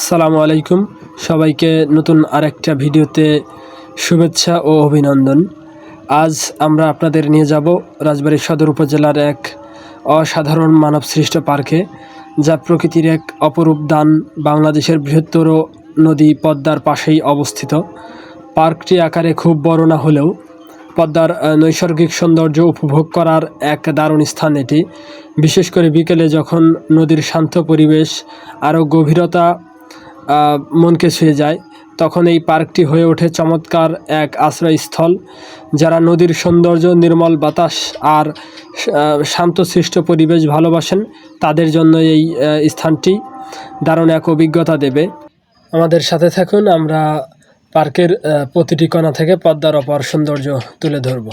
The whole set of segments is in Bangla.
আসসালামু আলাইকুম। সবাইকে নতুন আরেকটা ভিডিওতে শুভেচ্ছা ও অভিনন্দন। আজ আমরা আপনাদের নিয়ে যাব রাজবাড়ী সদর উপজেলার এক অসাধারণ মানবসৃষ্ট পার্কে, যা প্রকৃতির এক অপরূপ দান বাংলাদেশের বৃহত্তর নদী পদ্মার পাশেই অবস্থিত। পার্কটি আকারে খুব বড় না হলেও পদ্মার নৈসর্গিক সৌন্দর্য উপভোগ করার এক দারুণ স্থান এটি। বিশেষ করে বিকেলে যখন নদীর শান্ত পরিবেশ, আরও গভীরতা মনকে ছুঁয়ে যায়। তখন এই পার্কটি হয়ে ওঠে চমৎকার এক আশ্রয়স্থল, যারা নদীর সৌন্দর্য, নির্মল বাতাস আর শান্তশিষ্ট পরিবেশ ভালোবাসেন। তাদের জন্য এই স্থানটি দারুণ এক অভিজ্ঞতা দেবে। আমাদের সাথে থাকুন, আমরা পার্কের প্রতিটি কোণা থেকে পদ্মার অপার সৌন্দর্য তুলে ধরব।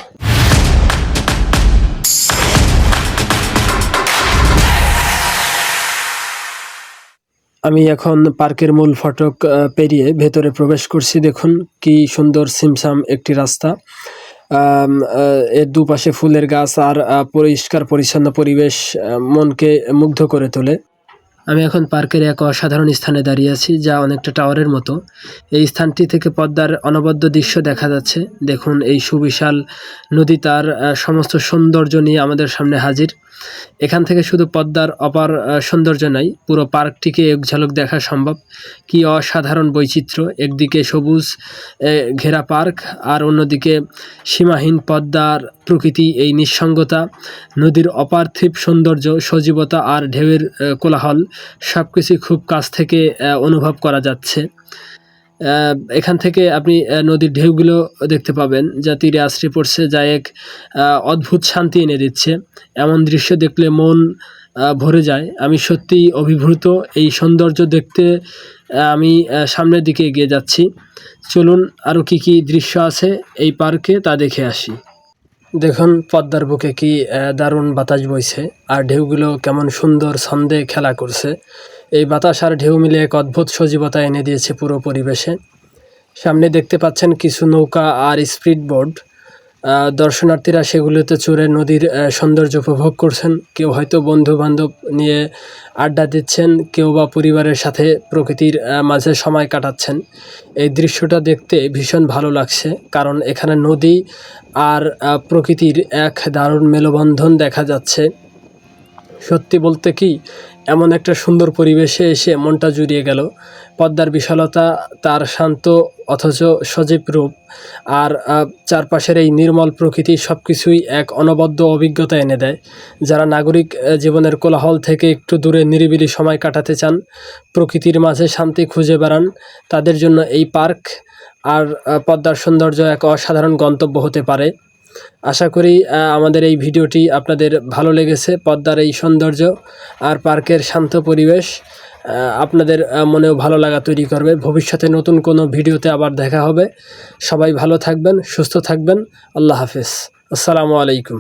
আমি এখন পার্কের মূল ফটক পেরিয়ে ভেতরে প্রবেশ করছি। দেখুন কি সুন্দর সিমসাম একটি রাস্তা। এর দুপাশে ফুলের গাছ আর পরিষ্কার পরিচ্ছন্ন পরিবেশ মনকে মুগ্ধ করে তোলে। আমি এখন পার্কের এক অসাধারণ স্থানে দাঁড়িয়ে আছি, যা অনেকটা টাওয়ারের মতো। এই স্থানটি থেকে পদ্মার অনবদ্য দৃশ্য দেখা যাচ্ছে। দেখুন এই সুবিশাল নদী, তার সমস্ত সৌন্দর্য নিয়ে আমাদের সামনে হাজির। এখান থেকে শুধু পদ্মার অপার সৌন্দর্য নাই, পুরো পার্কটিকে এক ঝলক দেখা সম্ভব। কি অসাধারণ বৈচিত্র্য, একদিকে সবুজ ঘেরা পার্ক, আর অন্যদিকে সীমাহীন পদ্মার প্রকৃতি, এই নিঃসঙ্গতা, নদীর অপার্থিব সৌন্দর্য, সজীবতা আর ঢেউয়ের কোলাহল সব কিছুই খুব কাছ থেকে অনুভব করা যাচ্ছে। এখান থেকে আপনি নদীর ঢেউগুলো দেখতে পাবেন, যা তীরে আশ্রয় পড়ছে, যা এক অদ্ভুত শান্তি এনে দিচ্ছে। এমন দৃশ্য দেখলে মন ভরে যায়। আমি সত্যিই অভিভূত, এই সৌন্দর্য দেখতে আমি সামনের দিকে এগিয়ে যাচ্ছি। চলুন আরও কি কি দৃশ্য আছে এই পার্কে, তা দেখে আসি। দেখুন, পদ্মার বুকে কি দারুণ বাতাস বইছে, আর ঢেউগুলো কেমন সুন্দর ছন্দে খেলা করছে। এই বাতাস আর ঢেউ মিলে এক অদ্ভুত সজীবতা এনে দিয়েছে পুরো পরিবেশে। সামনে দেখতে পাচ্ছেন কিছু নৌকা আর স্পিড বোর্ড দর্শনার্থীরা সেগুলোতে চড়ে নদীর সৌন্দর্য উপভোগ করছেন। কেউ হয়তো বন্ধু বান্ধব নিয়ে আড্ডা দিচ্ছেন, কেউ বা পরিবারের সাথে প্রকৃতির মাঝে সময় কাটাচ্ছেন। এই দৃশ্যটা দেখতে ভীষণ ভালো লাগছে, কারণ এখানে নদী আর প্রকৃতির এক দারুণ মেলবন্ধন দেখা যাচ্ছে। সত্যি বলতে কি, এমন একটা সুন্দর পরিবেশে এসে মনটা জুড়িয়ে গেল। পদ্মার বিশালতা, তার শান্ত অথচ সজীব রূপ, আর চারপাশের এই নির্মল প্রকৃতি সব কিছুই এক অনবদ্য অভিজ্ঞতা এনে দেয়। যারা নাগরিক জীবনের কোলাহল থেকে একটু দূরে নিরিবিলি সময় কাটাতে চান, প্রকৃতির মাঝে শান্তি খুঁজে বেড়ান, তাদের জন্য এই পার্ক আর পদ্মার সৌন্দর্য এক অসাধারণ গন্তব্য হতে পারে। আশা করি আমাদের এই ভিডিওটি আপনাদের ভালো লেগেছে। পদ্মার এই সৌন্দর্য আর পার্কের শান্ত পরিবেশ আপনাদের মনেও ভালো লাগা তৈরি করবে। ভবিষ্যতে নতুন কোনো ভিডিওতে আবার দেখা হবে। সবাই ভালো থাকবেন, সুস্থ থাকবেন। আল্লাহ হাফেজ। আসসালামু আলাইকুম।